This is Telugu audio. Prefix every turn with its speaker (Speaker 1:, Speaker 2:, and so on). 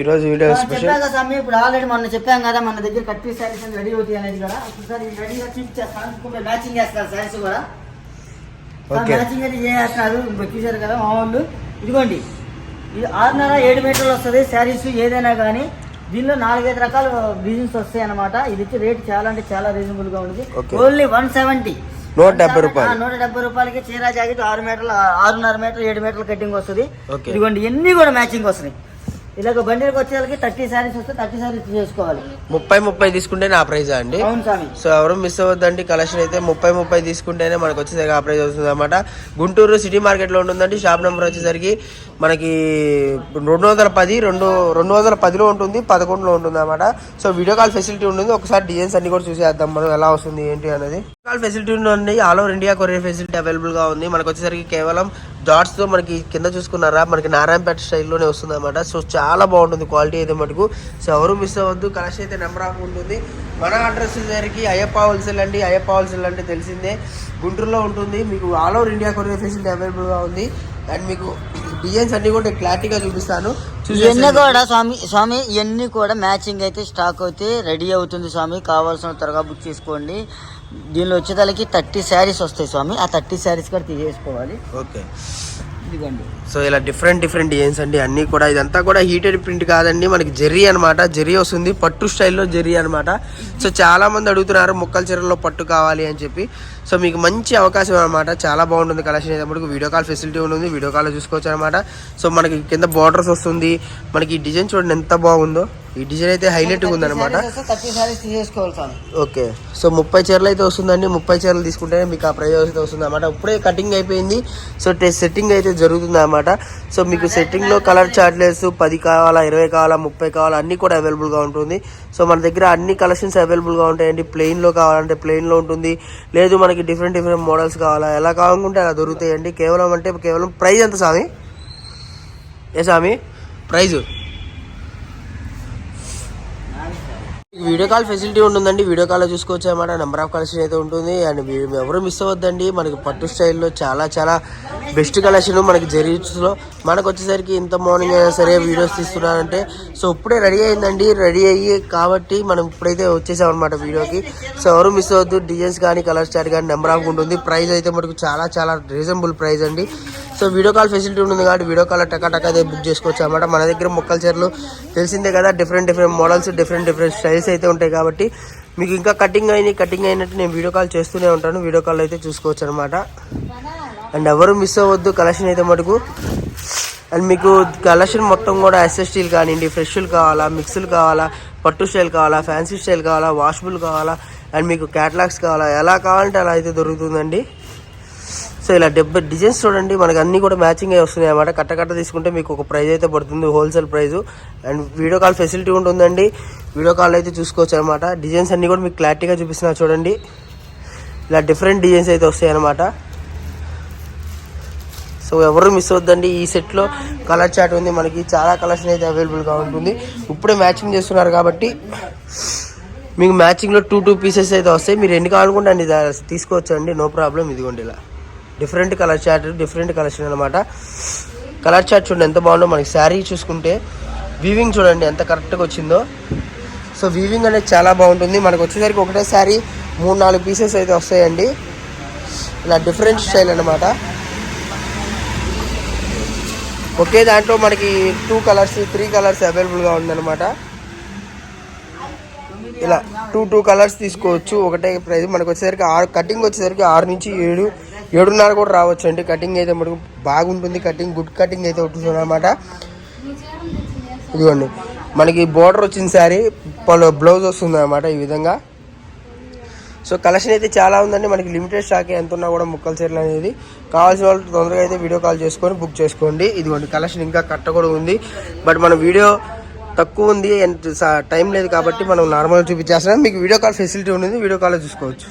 Speaker 1: ఈరోజు వీడియో స్పెషల్
Speaker 2: కదా స్వామి ఇప్పుడు ఆల్రెడీ మొన్న చెప్పాం కదా మన దగ్గర కట్టి శారీస్ అని రెడీ అవుతాయి అనేది కూడా. ఒకసారి రెడీగా చూపించేస్తాను మ్యాచింగ్ చేస్తారు శారీస్ కూడా.
Speaker 1: ఓకే.
Speaker 2: మ్యాచింగ్ అయితే ఇప్పుడు చూసారు కదా మా వాళ్ళు. ఇదిగోండి. ఇది ఆరున్నర ఏడు మీటర్లు వస్తుంది. శారీస్ ఏదైనా కానీ దీనిలో నాలుగైదు రకాల డిజైన్స్ వస్తాయి అనమాట ఇది వచ్చి రేట్ చాలా అంటే చాలా రీజనబుల్గా ఉంది. ఓన్లీ వన్ సెవెంటీ
Speaker 1: నూట డెబ్బై రూపాయలు.
Speaker 2: నూట డెబ్బై రూపాయలకి చీర జాకెట్ ఆరు మీటర్లు ఆరున్నర మీటర్ ఏడు మీటర్ల కటింగ్ వస్తుంది. ఇదిగోండి ఎన్ని కూడా మ్యాచింగ్ వస్తున్నాయి ఇలాగ బండికి వచ్చేసరికి థర్టీ శారీస్ వస్తే థర్టీ శారీస్ చేసుకోవాలి
Speaker 1: ముప్పై ముప్పై తీసుకుంటే నా ప్రైజ్ అండి?
Speaker 2: అవును స్వామి.
Speaker 1: సో ఎవరు మిస్ అవ్వద్దండి కలెక్షన్ అయితే ముప్పై ముప్పై తీసుకుంటేనే మనకు వచ్చేసరికి ఆ ప్రైజ్ వస్తుంది అనమాట గుంటూరు సిటీ మార్కెట్లో ఉంటుందండి షాప్ నెంబర్ వచ్చేసరికి మనకి రెండు వందల పది రెండు రెండు వందల పదిలో ఉంటుంది పదకొండులో ఉంటుంది అనమాట సో వీడియో కాల్ ఫెసిలిటీ ఉంటుంది. ఒకసారి డిజైన్స్ అన్ని కూడా చూసేద్దాం మనం ఎలా వస్తుంది ఏంటి అనేది కాల్ ఫెసిలిటీ ఉంది all over India courier facility అవైలబుల్గా ఉంది. మనకు వచ్చేసరికి కేవలం డాట్స్తో మనకి కింద చూసుకున్నారా మనకి నారాయణపేట స్టైల్లోనే వస్తుంది అనమాట సో చాలా బాగుంటుంది క్వాలిటీ అయితే మటుకు. సో ఎవరు మిస్ అవ్వద్దు. కలెక్షన్ అయితే నెంబర్ ఆఫ్ ఉంటుంది. మన అడ్రస్ వచ్చేసరికి అయ్యప్ప హోల్సేల్ అండి. అయ్యప్ప హోల్సేల్ అంటే తెలిసిందే. గుంటూరులో ఉంటుంది. మీకు all over India courier facility అవైలబుల్గా ఉంది. అండ్ మీకు డిజైన్స్ అన్ని కూడా క్లారిటీగా చూపిస్తాను.
Speaker 2: ఇవన్నీ. కూడా స్వామి స్వామి ఇవన్నీ కూడా మ్యాచింగ్ అయితే స్టాక్ అయితే రెడీ అవుతుంది స్వామి. కావాల్సిన త్వరగా బుక్ చేసుకోండి. దీనిలో వచ్చేదానికి థర్టీ శారీస్ వస్తాయి స్వామి. ఆ థర్టీ శారీస్ కూడా తీసేసుకోవాలి.
Speaker 1: ఓకే సో ఇలా డిఫరెంట్ డిఫరెంట్ డిజైన్స్ అండి. అన్నీ కూడా ఇదంతా కూడా హీటెడ్ ప్రింట్ కాదండి. మనకి జెర్రీ అనమాట జెర్రీ వస్తుంది. పట్టు స్టైల్లో జెర్రీ అనమాట సో చాలా మంది అడుగుతున్నారు ముక్కల చీరల్లో పట్టు కావాలి అని చెప్పి. సో మీకు మంచి అవకాశం అనమాట చాలా బాగుంటుంది కలెక్షన్ అయినప్పుడు. వీడియో కాల్ ఫెసిలిటీ ఉంటుంది. వీడియో కాల్లో చూసుకోవచ్చు అనమాట సో మనకి కింద బార్డర్స్ వస్తుంది. మనకి ఈ డిజైన్ చూడండి ఎంత బాగుందో. ఈ డిజైన్ అయితే హైలైట్గా ఉందన్నమాట. ఓకే. సో ముప్పై చీరలు అయితే వస్తుందండి. ముప్పై చీరలు తీసుకుంటేనే మీకు ఆ ప్రైజ్ అయితే వస్తుంది అనమాట ఇప్పుడే కటింగ్ అయిపోయింది. సో సెట్టింగ్ అయితే జరుగుతుంది అనమాట సో మీకు సెట్టింగ్లో కలర్ చార్ట్లెస్ పది కావాలా ఇరవై కావాలా ముప్పై కావాలా అన్నీ కూడా అవైలబుల్గా ఉంటుంది. సో మన దగ్గర అన్ని కలెక్షన్స్ అవైలబుల్గా ఉంటాయండి. ప్లెయిన్లో కావాలంటే ప్లెయిన్లో ఉంటుంది. లేదు మనకి డిఫరెంట్ డిఫరెంట్ మోడల్స్ కావాలా ఎలా కావాలనుకుంటే అలా దొరుకుతాయండి. కేవలం అంటే కేవలం ప్రైస్ ఎంత స్వామి? ఏ స్వామి? ప్రైజు వీడియో కాల్ ఫెసిలిటీ ఉంటుందండి. వీడియో కాల్లో చూసుకోవచ్చు. అనమాట నెంబర్ ఆఫ్ కలెక్షన్ అయితే ఉంటుంది. అండ్ ఎవరు మిస్ అవ్వద్దండి. మనకి పట్టు స్టైల్లో చాలా చాలా బెస్ట్ కలెక్షన్ మనకి జరీస్లో మనకు వచ్చేసరికి ఇంత మార్నింగ్ అయినా సరే వీడియోస్ తీస్తున్నారంటే. సో ఇప్పుడే రెడీ అయిందండి. రెడీ అయ్యి కాబట్టి మనం ఇప్పుడైతే వచ్చేసాం అనమాట వీడియోకి. సో ఎవరు మిస్ అవ్వద్దు. డిజైన్స్ కానీ కలర్ స్టార్ట్ కానీ నెంబర్ ఆఫ్ ఉంటుంది. ప్రైస్ అయితే మనకు చాలా చాలా రీజనబుల్ ప్రైస్ అండి. సో వీడియో కాల్ ఫెసిలిటీ ఉంటుంది కాబట్టి వీడియో కాల్ టకా టకా అయితే బుక్ చేసుకోవచ్చు అనమాట మన దగ్గర మొక్కల చీరలు తెలిసిందే కదా different different models different different styles అయితే ఉంటాయి కాబట్టి మీకు ఇంకా కటింగ్ అయినాయి కటింగ్ అయినట్టు నేను వీడియో కాల్ చేస్తూనే ఉంటాను. వీడియో కాల్ అయితే చూసుకోవచ్చు అనమాట అండ్ ఎవరు మిస్ అవ్వద్దు కలెక్షన్ అయితే మటుకు. అండ్ మీకు కలెక్షన్ మొత్తం కూడా ఎస్ఎస్టీలు కానివ్వండి ఫ్రెష్లు కావాలా మిక్స్లు కావాలా పట్టు స్టైల్ కావాలా ఫ్యాన్సీ స్టైల్ కావాలా వాషబుల్ కావాలా అండ్ మీకు క్యాటలాగ్స్ కావాలా ఎలా కావాలంటే అలా అయితే దొరుకుతుందండి. సో ఇలా డెబ్బై డిజైన్స్ చూడండి మనకి అన్ని కూడా మ్యాచింగ్ అయి వస్తున్నాయి అన్నమాట. కట్ట కట్ట తీసుకుంటే మీకు ఒక ప్రైజ్ అయితే పడుతుంది wholesale prize and video call facility ఉంటుందండి వీడియో కాల్ అయితే చూసుకోవచ్చు అనమాట డిజైన్స్ అన్ని కూడా మీకు క్లారిటీగా చూపిస్తున్నా చూడండి. ఇలా డిఫరెంట్ డిజైన్స్ అయితే వస్తాయి అనమాట సో ఎవరు మిస్ అవద్దండి ఈ సెట్లో కలర్ చాట్ ఉంది. మనకి చాలా కలర్స్ అయితే అవైలబుల్గా ఉంటుంది. ఇప్పుడే మ్యాచింగ్ చేస్తున్నారు కాబట్టి మీకు మ్యాచింగ్లో టూ టూ పీసెస్ అయితే వస్తాయి. మీరు ఎన్ని కావాలనుకుంటే అన్ని తీసుకోవచ్చు అండి నో ప్రాబ్లం ఇదిగోండి ఇలా. Different colour chart different collection అనమాట కలర్ చార్ట్ చూడండి ఎంత బాగుందో మనకి శారీ చూసుకుంటే. వీవింగ్ చూడండి ఎంత కరెక్ట్గా వచ్చిందో. సో వీవింగ్ అనేది చాలా బాగుంటుంది. మనకు వచ్చేసరికి ఒకటే శారీ మూడు నాలుగు పీసెస్ అయితే వస్తాయండి. ఇలా డిఫరెంట్ స్టైల్ అనమాట ఒకే దాంట్లో మనకి టూ కలర్స్ త్రీ కలర్స్ అవైలబుల్గా ఉందన్నమాట. ఇలా టూ టూ కలర్స్ తీసుకోవచ్చు. ఒకటే ప్రైస్ మనకు వచ్చేసరికి ఆరు కటింగ్ వచ్చేసరికి ఆరు నుంచి ఏడు ఏడున్నర కూడా రావచ్చు అండి కటింగ్ అయితే మనకు బాగుంటుంది. కటింగ్ గుడ్ కటింగ్ అయితే ఉంటుంది అనమాట ఇదిగోండి. మనకి బోర్డర్ వచ్చిన సారీ. బ్లౌజ్ వస్తుంది అనమాట ఈ విధంగా. సో కలెక్షన్ అయితే చాలా ఉందండి. మనకి లిమిటెడ్ స్టాక్ ఎంత ఉన్నా కూడా ముక్కల చీరలు అనేది. కావాల్సిన వాళ్ళు తొందరగా అయితే వీడియో కాల్ చేసుకొని బుక్ చేసుకోండి. ఇదిగోండి కలెక్షన్ ఇంకా కట్ట కూడా ఉంది. బట్ మన వీడియో తక్కువ ఉంది. అండ్ టైం లేదు కాబట్టి మనం నార్మల్గా చూపించేస్తున్నాం. మీకు వీడియో కాల్ ఫెసిలిటీ ఉంటుంది వీడియో కాల్లో చూసుకోవచ్చు.